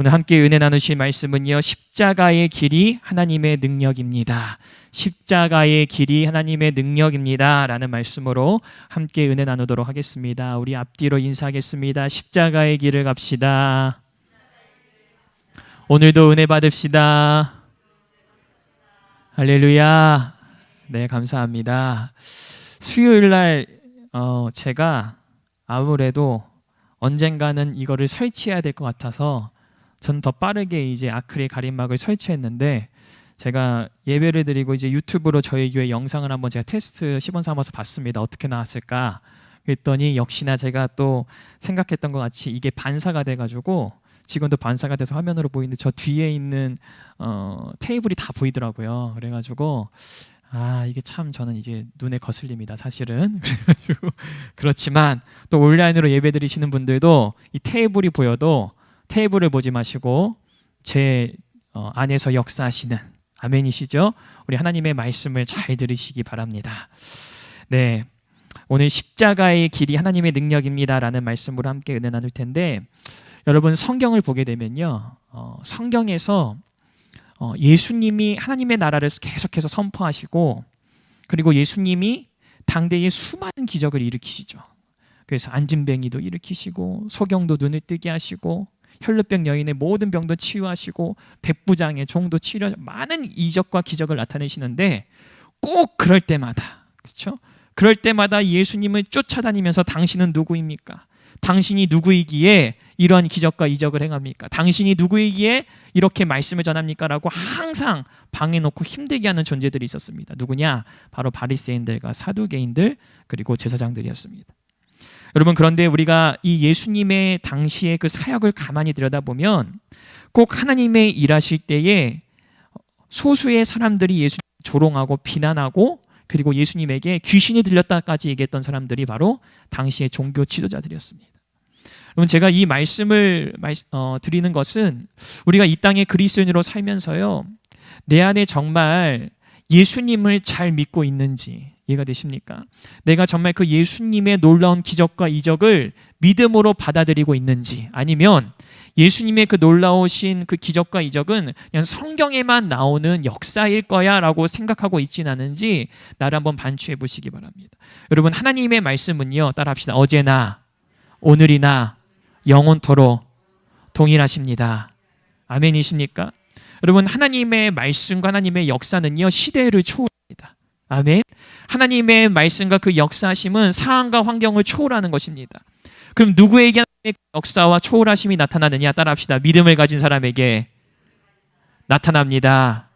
오늘 함께 은혜 나누실 말씀은요. 십자가의 길이 하나님의 능력입니다. 십자가의 길이 하나님의 능력입니다. 라는 말씀으로 함께 은혜 나누도록 하겠습니다. 우리 앞뒤로 인사하겠습니다. 십자가의 길을 갑시다. 오늘도 은혜 받읍시다. 할렐루야. 네, 감사합니다. 수요일 날 어, 제가 아무래도 언젠가는 이거를 설치해야 될 것 같아서 저는 더 빠르게 이제 아크릴 가림막을 설치했는데 제가 예배를 드리고 이제 유튜브로 저희 교회 영상을 한번 제가 테스트 시범 삼아서 봤습니다. 어떻게 나왔을까? 그랬더니 역시나 제가 또 생각했던 것 같이 이게 반사가 돼가지고 지금도 반사가 돼서 화면으로 보이는데 저 뒤에 있는 어, 테이블이 다 보이더라고요. 그래가지고 아 이게 참 저는 이제 눈에 거슬립니다. 사실은 그래가지고 그렇지만 또 온라인으로 예배 드리시는 분들도 이 테이블이 보여도 테이블을 보지 마시고 제 어, 안에서 역사하시는 아멘이시죠? 우리 하나님의 말씀을 잘 들으시기 바랍니다. 네. 오늘 십자가의 길이 하나님의 능력입니다라는 말씀으로 함께 은혜 나눌 텐데 여러분 성경을 보게 되면요. 어, 성경에서 어, 예수님이 하나님의 나라를 계속해서 선포하시고 그리고 예수님이 당대에 수많은 기적을 일으키시죠. 그래서 안진뱅이도 일으키시고 소경도 눈을 뜨게 하시고 혈루병 여인의 모든 병도 치유하시고 백부장의 종도 치료 많은 이적과 기적을 나타내시는데 꼭 그럴 때마다 그렇죠? 그럴 때마다 예수님을 쫓아다니면서 당신은 누구입니까? 당신이 누구이기에 이러한 기적과 이적을 행합니까? 당신이 누구이기에 이렇게 말씀을 전합니까?라고 항상 방해 놓고 힘들게 하는 존재들이 있었습니다. 누구냐? 바로 바리새인들과 사두개인들 그리고 제사장들이었습니다. 여러분 그런데 우리가 이 예수님의 당시의 그 사역을 가만히 들여다보면 꼭 하나님의 일하실 때에 소수의 사람들이 예수님 조롱하고 비난하고 그리고 예수님에게 귀신이 들렸다까지 얘기했던 사람들이 바로 당시의 종교 지도자들이었습니다. 여러분 제가 이 말씀을 어, 드리는 것은 우리가 이 땅에 그리스도인으로 살면서요 내 안에 정말 예수님을 잘 믿고 있는지 이해가 되십니까? 내가 정말 그 예수님의 놀라운 기적과 이적을 믿음으로 받아들이고 있는지 아니면 예수님의 그 놀라우신 그 기적과 이적은 그냥 성경에만 나오는 역사일 거야라고 생각하고 있진 않은지 나를 한번 반추해 보시기 바랍니다. 여러분 하나님의 말씀은요 따라합시다. 어제나 오늘이나 영원토록 동일하십니다. 아멘이십니까? 여러분 하나님의 말씀과 하나님의 역사는요 시대를 초월합니다. 아멘. 하나님의 말씀과 그 역사하심은 상황과 환경을 초월하는 것입니다. 그럼 누구에게 역사와 초월하심이 나타나느냐 따라합시다. 믿음을 가진 사람에게 나타납니다.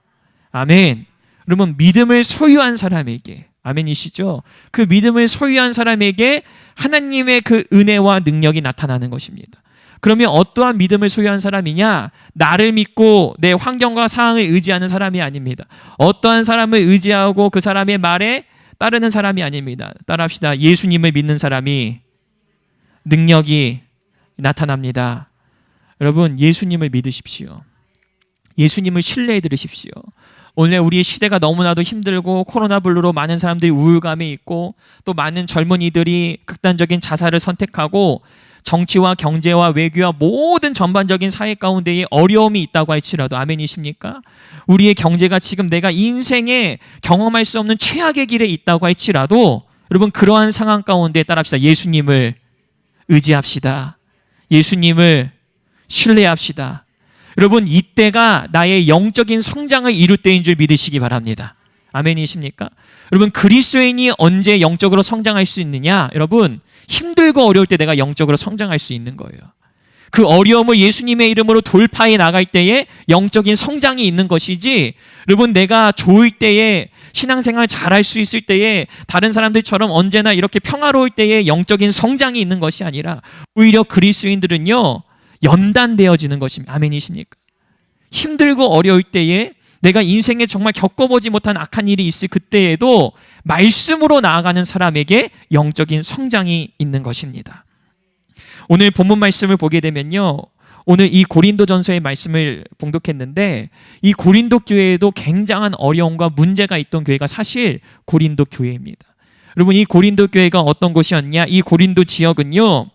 아멘. 그러면 믿음을 소유한 사람에게 아멘이시죠? 그 믿음을 소유한 사람에게 하나님의 그 은혜와 능력이 나타나는 것입니다. 그러면 어떠한 믿음을 소유한 사람이냐? 나를 믿고 내 환경과 상황을 의지하는 사람이 아닙니다. 어떠한 사람을 의지하고 그 사람의 말에 따르는 사람이 아닙니다. 따라합시다. 예수님을 믿는 사람이 능력이 나타납니다. 여러분, 예수님을 믿으십시오. 예수님을 신뢰해 들으십시오. 오늘 우리의 시대가 너무나도 힘들고 코로나 블루로 많은 사람들이 우울감에 있고 또 많은 젊은이들이 극단적인 자살을 선택하고 정치와 경제와 외교와 모든 전반적인 사회 가운데에 어려움이 있다고 할지라도 아멘이십니까? 우리의 경제가 지금 내가 인생에 경험할 수 없는 최악의 길에 있다고 할지라도 여러분 그러한 상황 가운데 따라합시다. 예수님을 의지합시다. 예수님을 신뢰합시다. 여러분 이때가 나의 영적인 성장을 이룰 때인 줄 믿으시기 바랍니다. 아멘이십니까? 여러분 그리스도인이 언제 영적으로 성장할 수 있느냐? 여러분 힘들고 어려울 때 내가 영적으로 성장할 수 있는 거예요. 그 어려움을 예수님의 이름으로 돌파해 나갈 때에 영적인 성장이 있는 것이지 여러분 내가 좋을 때에 신앙생활 잘할 수 있을 때에 다른 사람들처럼 언제나 이렇게 평화로울 때에 영적인 성장이 있는 것이 아니라 오히려 그리스도인들은요 연단되어지는 것입니다. 아멘이십니까? 힘들고 어려울 때에 내가 인생에 정말 겪어보지 못한 악한 일이 있을 그때에도 말씀으로 나아가는 사람에게 영적인 성장이 있는 것입니다. 오늘 본문 말씀을 보게 되면요. 오늘 이 고린도 전서의 말씀을 봉독했는데 이 고린도 교회에도 굉장한 어려움과 문제가 있던 교회가 사실 고린도 교회입니다. 여러분 이 고린도 교회가 어떤 곳이었냐? 이 고린도 지역은요.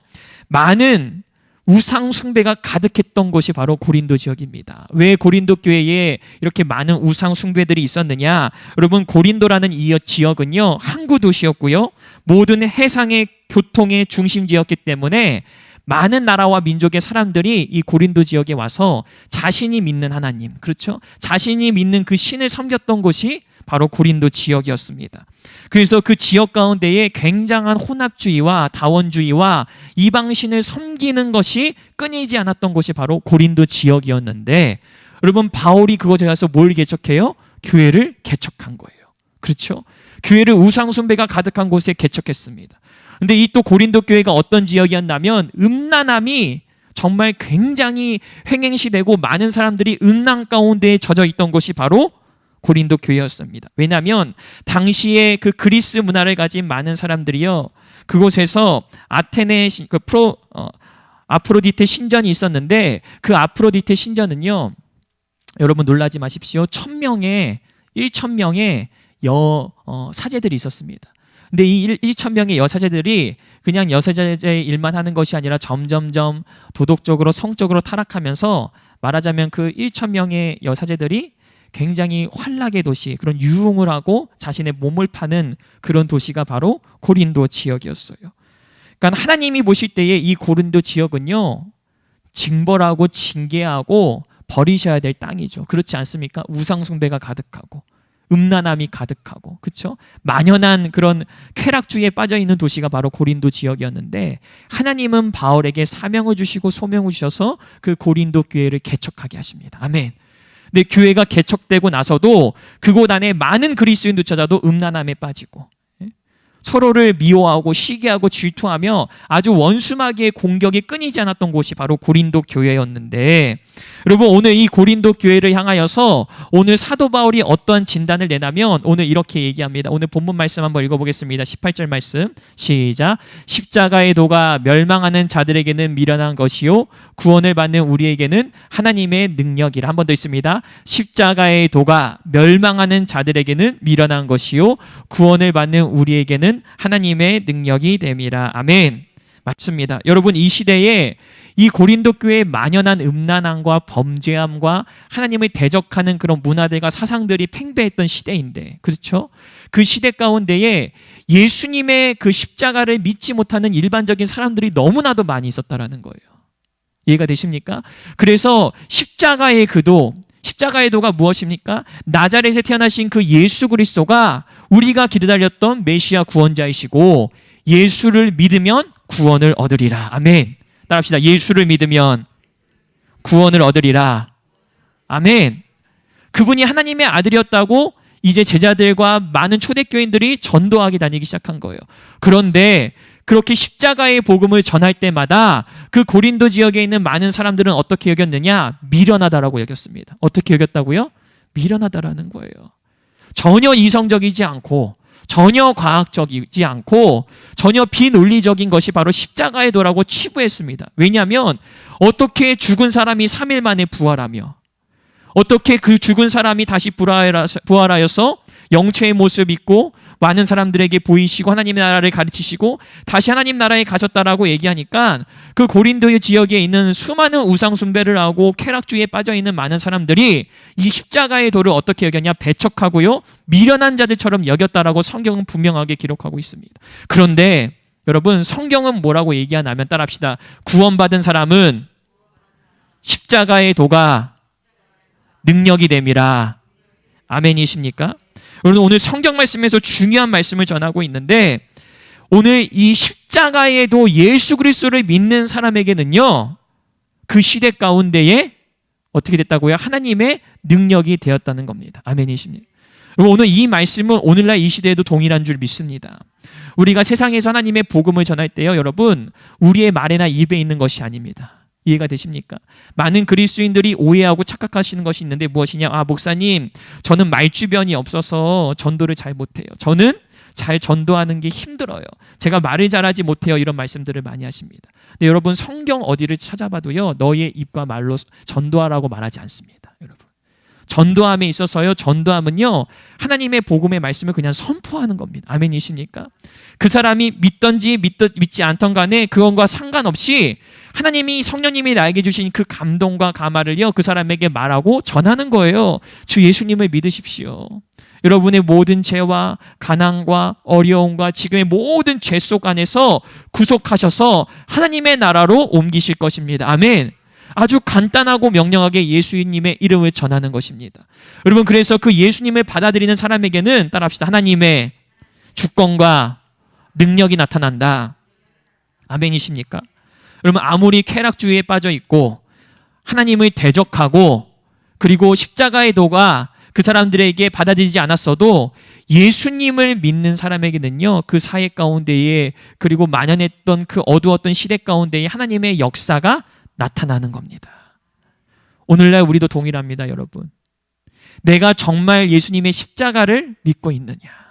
많은 우상 숭배가 가득했던 곳이 바로 고린도 지역입니다. 왜 고린도 교회에 이렇게 많은 우상 숭배들이 있었느냐? 여러분 고린도라는 이 지역은요 항구 도시였고요 모든 해상의 교통의 중심지였기 때문에 많은 나라와 민족의 사람들이 이 고린도 지역에 와서 자신이 믿는 하나님, 그렇죠? 자신이 믿는 그 신을 섬겼던 곳이 바로 고린도 지역이었습니다. 그래서 그 지역 가운데에 굉장한 혼합주의와 다원주의와 이방신을 섬기는 것이 끊이지 않았던 곳이 바로 고린도 지역이었는데 여러분 바울이 그곳에 가서 뭘 개척해요? 교회를 개척한 거예요. 그렇죠? 교회를 우상 숭배가 가득한 곳에 개척했습니다. 근데 이 또 고린도 교회가 어떤 지역이었냐면 음란함이 정말 굉장히 횡행시되고 많은 사람들이 음란 가운데에 젖어 있던 곳이 바로 고린도 교회였습니다. 왜냐하면 당시에 그 그리스 문화를 가진 많은 사람들이요 그곳에서 아테네 신- 그 프로 어, 아프로디테 신전이 있었는데 그 아프로디테 신전은요 여러분 놀라지 마십시오 천 명의 일천 명의 여 어, 사제들이 있었습니다. 근데 이 일- 1천 명의 여사제들이 그냥 여사제의 일만 하는 것이 아니라 점점점 도덕적으로 성적으로 타락하면서 말하자면 그 1천 명의 여사제들이 굉장히 환락의 도시 그런 유흥을 하고 자신의 몸을 파는 그런 도시가 바로 고린도 지역이었어요. 그러니까 하나님이 보실 때에 이 고린도 지역은요 징벌하고 징계하고 버리셔야 될 땅이죠. 그렇지 않습니까? 우상 숭배가 가득하고 음란함이 가득하고 그렇죠? 만연한 그런 쾌락주의에 빠져 있는 도시가 바로 고린도 지역이었는데 하나님은 바울에게 사명을 주시고 소명을 주셔서 그 고린도 교회를 개척하게 하십니다. 아멘. 근데 교회가 개척되고 나서도 그곳 안에 많은 그리스도인도 찾아도 음란함에 빠지고 예? 서로를 미워하고 시기하고 질투하며 아주 원수마귀의 공격이 끊이지 않았던 곳이 바로 고린도 교회였는데 여러분 오늘 이 고린도 교회를 향하여서 오늘 사도 바울이 어떠한 진단을 내냐면 오늘 이렇게 얘기합니다. 오늘 본문 말씀 한번 읽어보겠습니다. 18절 말씀 시작 십자가의 도가 멸망하는 자들에게는 미련한 것이요 구원을 받는 우리에게는 하나님의 능력이라 한 번 더 있습니다. 십자가의 도가 멸망하는 자들에게는 미련한 것이요 구원을 받는 우리에게는 하나님의 능력이 됨이라. 아멘. 맞습니다. 여러분 이 시대에 이 고린도 교회의 만연한 음란함과 범죄함과 하나님을 대적하는 그런 문화들과 사상들이 팽배했던 시대인데 그렇죠? 그 시대 가운데에 예수님의 그 십자가를 믿지 못하는 일반적인 사람들이 너무나도 많이 있었다라는 거예요. 이해가 되십니까? 그래서 십자가의 그도 십자가의 도가 무엇입니까? 나자렛에 태어나신 그 예수 그리스도가 우리가 기다렸던 메시아 구원자이시고 예수를 믿으면 구원을 얻으리라. 아멘. 따라합시다. 예수를 믿으면 구원을 얻으리라. 아멘. 그분이 하나님의 아들이었다고 이제 제자들과 많은 초대교인들이 전도하게 다니기 시작한 거예요. 그런데 그렇게 십자가의 복음을 전할 때마다 그 고린도 지역에 있는 많은 사람들은 어떻게 여겼느냐? 미련하다라고 여겼습니다. 어떻게 여겼다고요? 미련하다라는 거예요. 전혀 이성적이지 않고 전혀 과학적이지 않고 전혀 비논리적인 것이 바로 십자가의 도라고 치부했습니다. 왜냐하면 어떻게 죽은 사람이 3일 만에 부활하며 어떻게 그 죽은 사람이 다시 부활하여서- 영체의 모습 있고 많은 사람들에게 보이시고 하나님의 나라를 가르치시고 다시 하나님 나라에 가셨다라고 얘기하니까 그 고린도 지역에 있는 수많은 우상 숭배를 하고 쾌락주의에 빠져 있는 많은 사람들이 이 십자가의 도를 어떻게 여겼냐 배척하고요 미련한 자들처럼 여겼다라고 성경은 분명하게 기록하고 있습니다. 그런데 여러분 성경은 뭐라고 얘기하냐면 따라합시다. 구원받은 사람은 십자가의 도가 능력이 됨이라. 아멘이십니까? 여러분 오늘 성경 말씀에서 중요한 말씀을 전하고 있는데 오늘 이 십자가에도 예수 그리스도를 믿는 사람에게는요 그 시대 가운데에 어떻게 됐다고요? 하나님의 능력이 되었다는 겁니다. 아멘이십니까? 여러분 오늘 이 말씀은 오늘날 이 시대에도 동일한 줄 믿습니다. 우리가 세상에서 하나님의 복음을 전할 때요, 여러분 우리의 말에나 입에 있는 것이 아닙니다. 이해가 되십니까? 많은 그리스도인들이 오해하고 착각하시는 것이 있는데 무엇이냐? 아, 목사님, 저는 말주변이 없어서 전도를 잘 못해요. 저는 잘 전도하는 게 힘들어요. 제가 말을 잘하지 못해요. 이런 말씀들을 많이 하십니다. 근데 여러분 성경 어디를 찾아봐도요. 너의 입과 말로 전도하라고 말하지 않습니다. 여러분. 전도함에 있어서요. 전도함은요. 하나님의 복음의 말씀을 그냥 선포하는 겁니다. 아멘이십니까? 그 사람이 믿던지 믿, 믿지 않던 간에 그건과 상관없이 하나님이 성령님이 나에게 주신 그 감동과 감화를요 그 사람에게 말하고 전하는 거예요. 주 예수님을 믿으십시오. 여러분의 모든 죄와 가난과 어려움과 지금의 모든 죄 속 안에서 구속하셔서 하나님의 나라로 옮기실 것입니다. 아멘. 아주 간단하고 명령하게 예수님의 이름을 전하는 것입니다. 여러분 그래서 그 예수님을 받아들이는 사람에게는 따라합시다. 하나님의 주권과 능력이 나타난다. 아멘이십니까? 여러분 아무리 쾌락주의에 빠져 있고 하나님을 대적하고 그리고 십자가의 도가 그 사람들에게 받아들이지 않았어도 예수님을 믿는 사람에게는요 그 사회 가운데에 그리고 만연했던 그 어두웠던 시대 가운데에 하나님의 역사가 나타나는 겁니다. 오늘날 우리도 동일합니다, 여러분. 내가 정말 예수님의 십자가를 믿고 있느냐?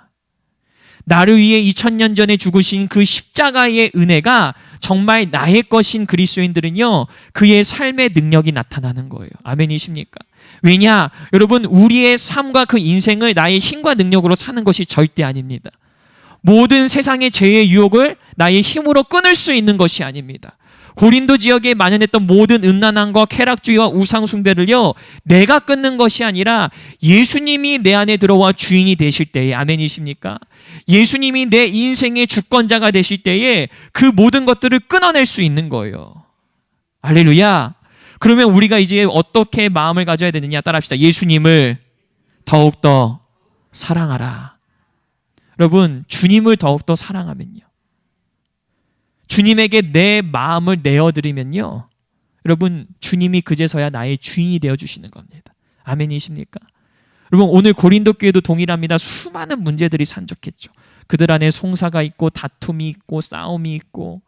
나를 위해 2000년 전에 죽으신 그 십자가의 은혜가 정말 나의 것인 그리스도인들은요, 그의 삶의 능력이 나타나는 거예요. 아멘이십니까? 왜냐? 여러분, 우리의 삶과 그 인생을 나의 힘과 능력으로 사는 것이 절대 아닙니다. 모든 세상의 죄의 유혹을 나의 힘으로 끊을 수 있는 것이 아닙니다. 고린도 지역에 만연했던 모든 음란함과 쾌락주의와 우상숭배를요, 내가 끊는 것이 아니라 예수님이 내 안에 들어와 주인이 되실 때에, 아멘이십니까? 예수님이 내 인생의 주권자가 되실 때에 그 모든 것들을 끊어낼 수 있는 거예요. 알렐루야. 그러면 우리가 이제 어떻게 마음을 가져야 되느냐 따라합시다. 예수님을 더욱더 사랑하라. 여러분, 주님을 더욱더 사랑하면요. 주님에게 내 마음을 내어드리면요. 여러분, 주님이 그제서야 나의 주인이 되어 주시는 겁니다. 아멘이십니까? 여러분, 오늘 고린도 교회도 동일합니다. 수많은 문제들이 산적했죠. 그들 안에 송사가 있고 다툼이 있고 싸움이 있고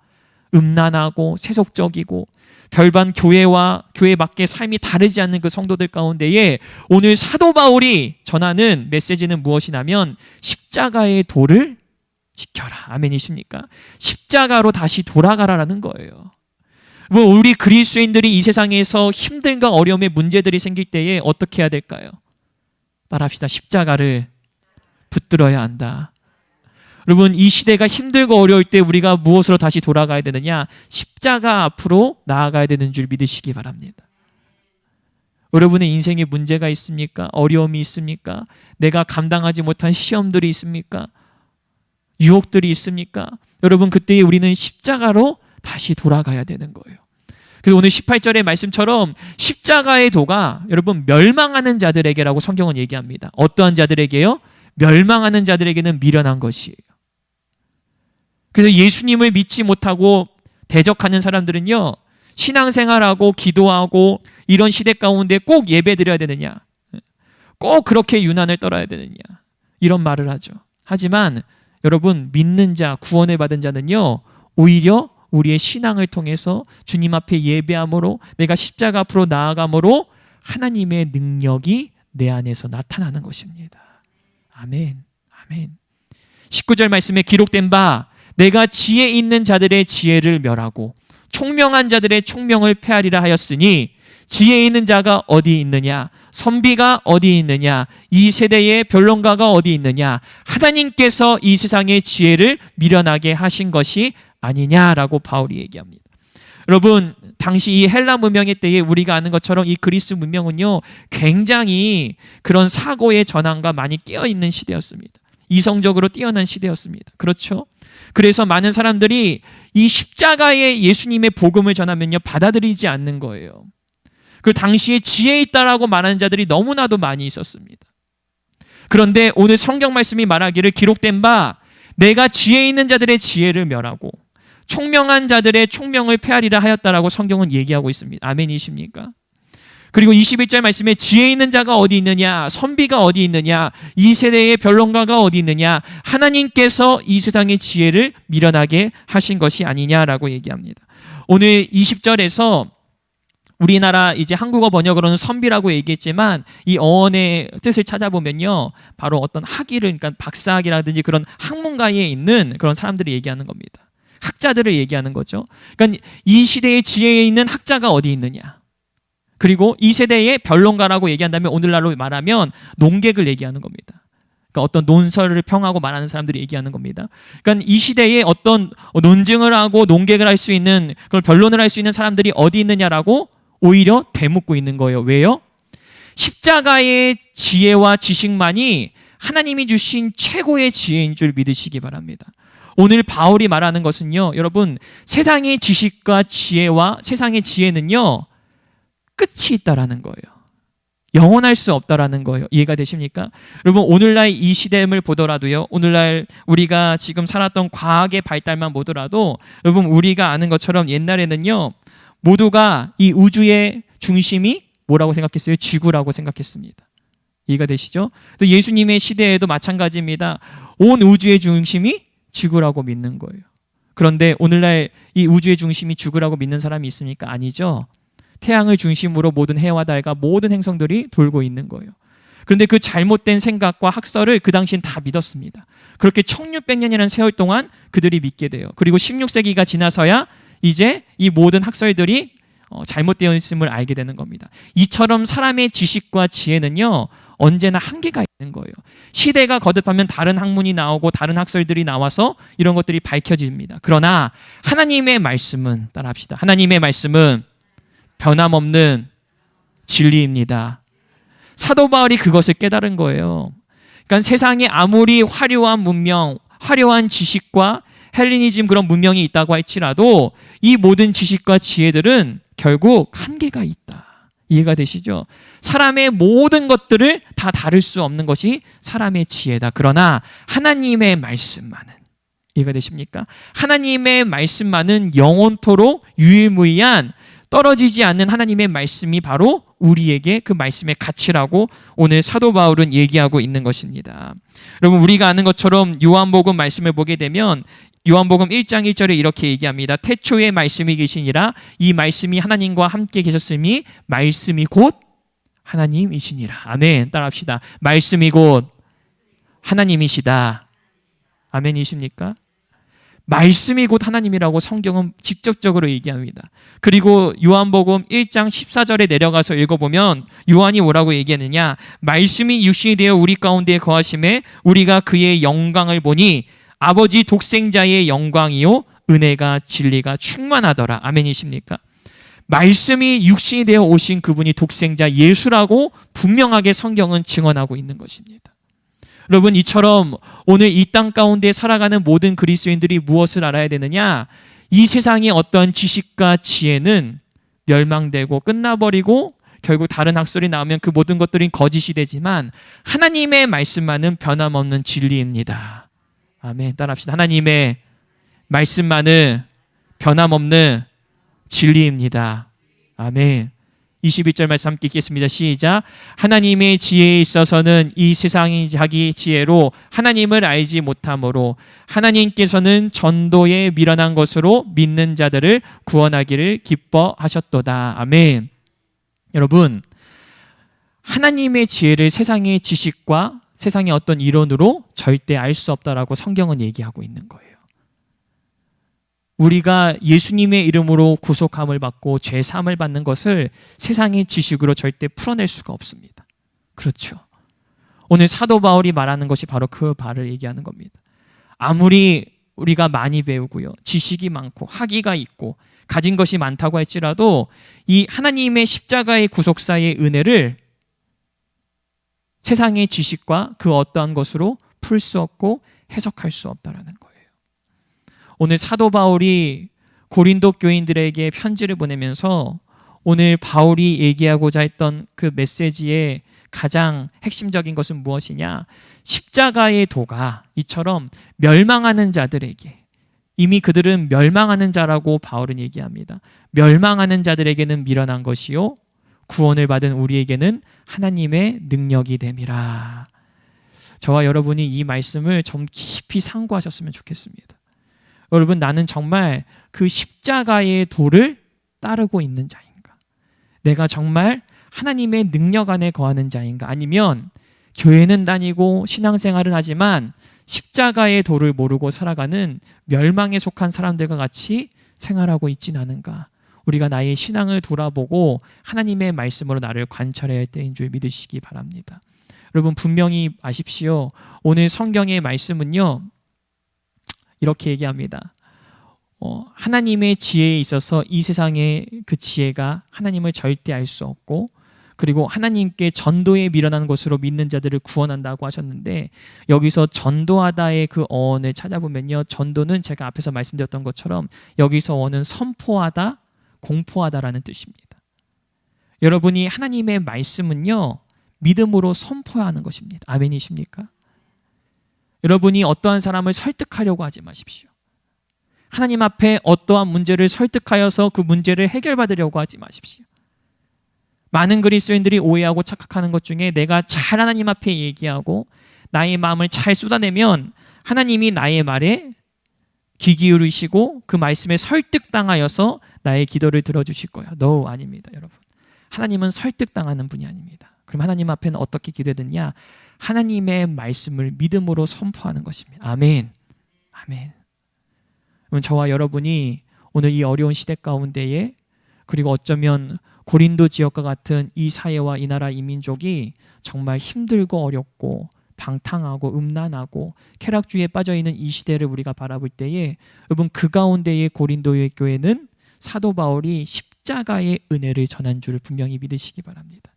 음란하고 세속적이고 별반 교회와 교회 밖의 삶이 다르지 않는 그 성도들 가운데에 오늘 사도 바울이 전하는 메시지는 무엇이냐면 십자가의 도를 지켜라. 아멘이십니까? 십자가로 다시 돌아가라라는 거예요. 뭐 우리 그리스도인들이 이 세상에서 힘든과 어려움의 문제들이 생길 때에 어떻게 해야 될까요? 말합시다. 십자가를 붙들어야 한다. 여러분 이 시대가 힘들고 어려울 때 우리가 무엇으로 다시 돌아가야 되느냐? 십자가 앞으로 나아가야 되는 줄 믿으시기 바랍니다. 여러분의 인생에 문제가 있습니까? 어려움이 있습니까? 내가 감당하지 못한 시험들이 있습니까? 유혹들이 있습니까? 여러분 그때 우리는 십자가로 다시 돌아가야 되는 거예요. 그래서 오늘 18절의 말씀처럼 십자가의 도가 여러분 멸망하는 자들에게라고 성경은 얘기합니다. 어떠한 자들에게요? 멸망하는 자들에게는 미련한 것이에요. 그래서 예수님을 믿지 못하고 대적하는 사람들은요. 신앙생활하고 기도하고 이런 시대 가운데 꼭 예배 드려야 되느냐? 꼭 그렇게 유난을 떨어야 되느냐? 이런 말을 하죠. 하지만 여러분 믿는 자, 구원을 받은 자는요. 오히려 우리의 신앙을 통해서 주님 앞에 예배함으로 내가 십자가 앞으로 나아감으로 하나님의 능력이 내 안에서 나타나는 것입니다. 아멘. 아멘. 19절 말씀에 기록된 바 내가 지혜 있는 자들의 지혜를 멸하고 총명한 자들의 총명을 폐하리라 하였으니 지혜 있는 자가 어디 있느냐? 선비가 어디 있느냐? 이 세대의 변론가가 어디 있느냐? 하나님께서 이 세상의 지혜를 미련하게 하신 것이 아니냐라고 바울이 얘기합니다. 여러분, 당시 이 헬라 문명의 때에 우리가 아는 것처럼 이 그리스 문명은요, 굉장히 그런 사고의 전환과 많이 깨어 있는 시대였습니다. 이성적으로 뛰어난 시대였습니다. 그렇죠? 그래서 많은 사람들이 이 십자가의 예수님의 복음을 전하면요, 받아들이지 않는 거예요. 그 당시에 지혜 있다라고 말하는 자들이 너무나도 많이 있었습니다. 그런데 오늘 성경 말씀이 말하기를 기록된 바 내가 지혜 있는 자들의 지혜를 멸하고 총명한 자들의 총명을 폐하리라 하였다라고 성경은 얘기하고 있습니다. 아멘이십니까? 그리고 21절 말씀에 지혜 있는 자가 어디 있느냐, 선비가 어디 있느냐, 이 세대의 변론가가 어디 있느냐, 하나님께서 이 세상의 지혜를 미련하게 하신 것이 아니냐라고 얘기합니다. 오늘 20절에서 우리나라 이제 한국어 번역으로는 선비라고 얘기했지만 이 어원의 뜻을 찾아보면요. 바로 어떤 학위를 그러니까 박사학위라든지 그런 학문가에 있는 그런 사람들이 얘기하는 겁니다. 학자들을 얘기하는 거죠. 그러니까 이 시대의 지혜에 있는 학자가 어디 있느냐. 그리고 이 세대의 변론가라고 얘기한다면 오늘날로 말하면 농객을 얘기하는 겁니다. 그러니까 어떤 논설을 평하고 말하는 사람들이 얘기하는 겁니다. 그러니까 이 시대에 어떤 논증을 하고 논객을 할 수 있는 그걸 변론을 할 수 있는 사람들이 어디 있느냐라고 오히려 되묻고 있는 거예요. 왜요? 십자가의 지혜와 지식만이 하나님이 주신 최고의 지혜인 줄 믿으시기 바랍니다. 오늘 바울이 말하는 것은요, 여러분, 세상의 지식과 지혜와 세상의 지혜는요, 끝이 있다라는 거예요. 영원할 수 없다라는 거예요. 이해가 되십니까? 여러분, 오늘날 이 시대를 보더라도요, 오늘날 우리가 지금 살았던 과학의 발달만 보더라도, 여러분, 우리가 아는 것처럼 옛날에는요, 모두가 이 우주의 중심이 뭐라고 생각했어요? 지구라고 생각했습니다. 이해가 되시죠? 또 예수님의 시대에도 마찬가지입니다. 온 우주의 중심이 지구라고 믿는 거예요. 그런데 오늘날 이 우주의 중심이 지구라고 믿는 사람이 있습니까? 아니죠. 태양을 중심으로 모든 해와 달과 모든 행성들이 돌고 있는 거예요. 그런데 그 잘못된 생각과 학설을 그 당시엔 다 믿었습니다. 그렇게 1600년이라는 세월 동안 그들이 믿게 돼요. 그리고 16세기가 지나서야 이제 이 모든 학설들이 어, 잘못되어 있음을 알게 되는 겁니다. 이처럼 사람의 지식과 지혜는요, 언제나 한계가 있는 거예요. 시대가 거듭하면 다른 학문이 나오고 다른 학설들이 나와서 이런 것들이 밝혀집니다. 그러나 하나님의 말씀은, 따라합시다. 하나님의 말씀은 변함없는 진리입니다. 사도 바울이 그것을 깨달은 거예요. 그러니까 세상에 아무리 화려한 문명, 화려한 지식과 헬리니즘 그런 문명이 있다고 할지라도 이 모든 지식과 지혜들은 결국 한계가 있다. 이해가 되시죠? 사람의 모든 것들을 다 다룰 수 없는 것이 사람의 지혜다. 그러나 하나님의 말씀만은 이해가 되십니까? 하나님의 말씀만은 영원토록 유일무이한 떨어지지 않는 하나님의 말씀이 바로 우리에게 그 말씀의 가치라고 오늘 사도 바울은 얘기하고 있는 것입니다. 여러분 우리가 아는 것처럼 요한복음 말씀을 보게 되면 요한복음 1장 1절에 이렇게 얘기합니다. 태초에 말씀이 계시니라 이 말씀이 하나님과 함께 계셨음이 말씀이 곧 하나님이시니라. 아멘. 따라합시다. 말씀이 곧 하나님이시다. 아멘이십니까? 말씀이 곧 하나님이라고 성경은 직접적으로 얘기합니다. 그리고 요한복음 1장 14절에 내려가서 읽어보면 요한이 뭐라고 얘기했느냐? 말씀이 육신이 되어 우리 가운데 거하심에 우리가 그의 영광을 보니 아버지 독생자의 영광이요 은혜가 진리가 충만하더라. 아멘이십니까? 말씀이 육신이 되어 오신 그분이 독생자 예수라고 분명하게 성경은 증언하고 있는 것입니다. 여러분 이처럼 오늘 이 땅 가운데 살아가는 모든 그리스도인들이 무엇을 알아야 되느냐? 이 세상의 어떤 지식과 지혜는 멸망되고 끝나버리고 결국 다른 학설이 나오면 그 모든 것들이 거짓이 되지만 하나님의 말씀만은 변함없는 진리입니다. 아멘. 따라합시다. 하나님의 말씀만은 변함없는 진리입니다. 아멘. 21절 말씀 함께 읽겠습니다. 시작. 하나님의 지혜에 있어서는 이 세상이 자기 지혜로 하나님을 알지 못하므로 하나님께서는 전도에 미련한 것으로 믿는 자들을 구원하기를 기뻐하셨도다. 아멘. 여러분, 하나님의 지혜를 세상의 지식과 세상의 어떤 이론으로 절대 알 수 없다라고 성경은 얘기하고 있는 거예요. 우리가 예수님의 이름으로 구속함을 받고 죄 사함을 받는 것을 세상의 지식으로 절대 풀어낼 수가 없습니다. 그렇죠. 오늘 사도 바울이 말하는 것이 바로 그 바를 얘기하는 겁니다. 아무리 우리가 많이 배우고요. 지식이 많고 학위가 있고 가진 것이 많다고 할지라도 이 하나님의 십자가의 구속사의 은혜를 세상의 지식과 그 어떠한 것으로 풀 수 없고 해석할 수 없다라는. 오늘 사도 바울이 고린도 교인들에게 편지를 보내면서 오늘 바울이 얘기하고자 했던 그 메시지의 가장 핵심적인 것은 무엇이냐? 십자가의 도가 이처럼 멸망하는 자들에게 이미 그들은 멸망하는 자라고 바울은 얘기합니다. 멸망하는 자들에게는 미련한 것이요 구원을 받은 우리에게는 하나님의 능력이 됨이라. 저와 여러분이 이 말씀을 좀 깊이 상고하셨으면 좋겠습니다. 여러분 나는 정말 그 십자가의 도를 따르고 있는 자인가? 내가 정말 하나님의 능력 안에 거하는 자인가? 아니면 교회는 다니고 신앙생활은 하지만 십자가의 도를 모르고 살아가는 멸망에 속한 사람들과 같이 생활하고 있진 않은가? 우리가 나의 신앙을 돌아보고 하나님의 말씀으로 나를 관찰해야 할 때인 줄 믿으시기 바랍니다. 여러분 분명히 아십시오. 오늘 성경의 말씀은요. 이렇게 얘기합니다. 어, 하나님의 지혜에 있어서 이 세상의 그 지혜가 하나님을 절대 알 수 없고 그리고 하나님께 전도에 미련한 것으로 믿는 자들을 구원한다고 하셨는데 여기서 전도하다의 그 어원을 찾아보면요. 전도는 제가 앞에서 말씀드렸던 것처럼 여기서 어원은 선포하다, 공포하다라는 뜻입니다. 여러분이 하나님의 말씀은요. 믿음으로 선포하는 것입니다. 아멘이십니까? 여러분이 어떠한 사람을 설득하려고 하지 마십시오. 하나님 앞에 어떠한 문제를 설득하여서 그 문제를 해결받으려고 하지 마십시오. 많은 그리스도인들이 오해하고 착각하는 것 중에 내가 잘 하나님 앞에 얘기하고 나의 마음을 잘 쏟아내면 하나님이 나의 말에 귀 기울이시고 그 말씀에 설득당하여서 나의 기도를 들어주실 거야. no 아닙니다, 여러분. 하나님은 설득당하는 분이 아닙니다. 그럼 하나님 앞에는 어떻게 기도했느냐? 하나님의 말씀을 믿음으로 선포하는 것입니다. 아멘. 아멘. 그럼 저와 여러분이 오늘 이 어려운 시대 가운데에 그리고 어쩌면 고린도 지역과 같은 이 사회와 이 나라 이 민족이 정말 힘들고 어렵고 방탕하고 음란하고 쾌락주의에 빠져 있는 이 시대를 우리가 바라볼 때에 여러분 그 가운데의 고린도의 교회는 사도 바울이 십자가의 은혜를 전한 줄을 분명히 믿으시기 바랍니다.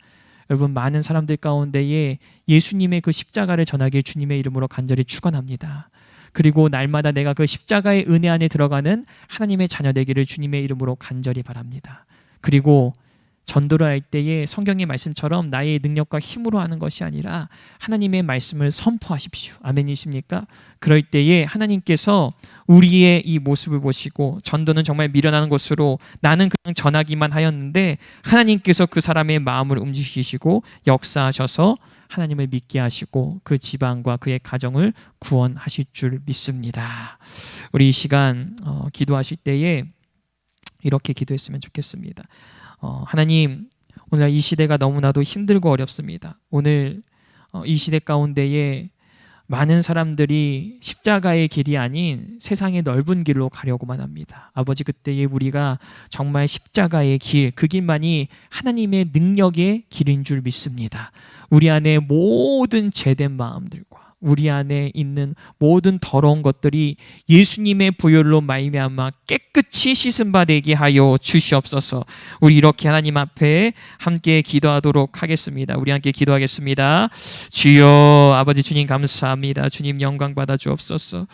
여러분 많은 사람들 가운데에 예수님의 그 십자가를 전하길 주님의 이름으로 간절히 축원합니다. 그리고 날마다 내가 그 십자가의 은혜 안에 들어가는 하나님의 자녀 되기를 주님의 이름으로 간절히 바랍니다. 그리고 전도를 할 때에 성경의 말씀처럼 나의 능력과 힘으로 하는 것이 아니라 하나님의 말씀을 선포하십시오. 아멘이십니까? 그럴 때에 하나님께서 우리의 이 모습을 보시고 전도는 정말 미련한 것으로 나는 그냥 전하기만 하였는데 하나님께서 그 사람의 마음을 움직이시고 역사하셔서 하나님을 믿게 하시고 그 지방과 그의 가정을 구원하실 줄 믿습니다. 우리 이 시간 어, 기도하실 때에 이렇게 기도했으면 좋겠습니다. 어, 하나님 오늘 이 시대가 너무나도 힘들고 어렵습니다. 오늘 어, 이 시대 가운데에 많은 사람들이 십자가의 길이 아닌 세상의 넓은 길로 가려고만 합니다. 아버지 그때에 우리가 정말 십자가의 길, 그 길만이 하나님의 능력의 길인 줄 믿습니다. 우리 안에 모든 죄된 마음들과 우리 안에 있는 모든 더러운 것들이 예수님의 보혈로 말미암아 깨끗이 씻음 받게 하여 주시옵소서. 우리 이렇게 하나님 앞에 함께 기도하도록 하겠습니다. 우리 함께 기도하겠습니다. 주여 아버지 주님 감사합니다. 주님 영광 받아 주옵소서.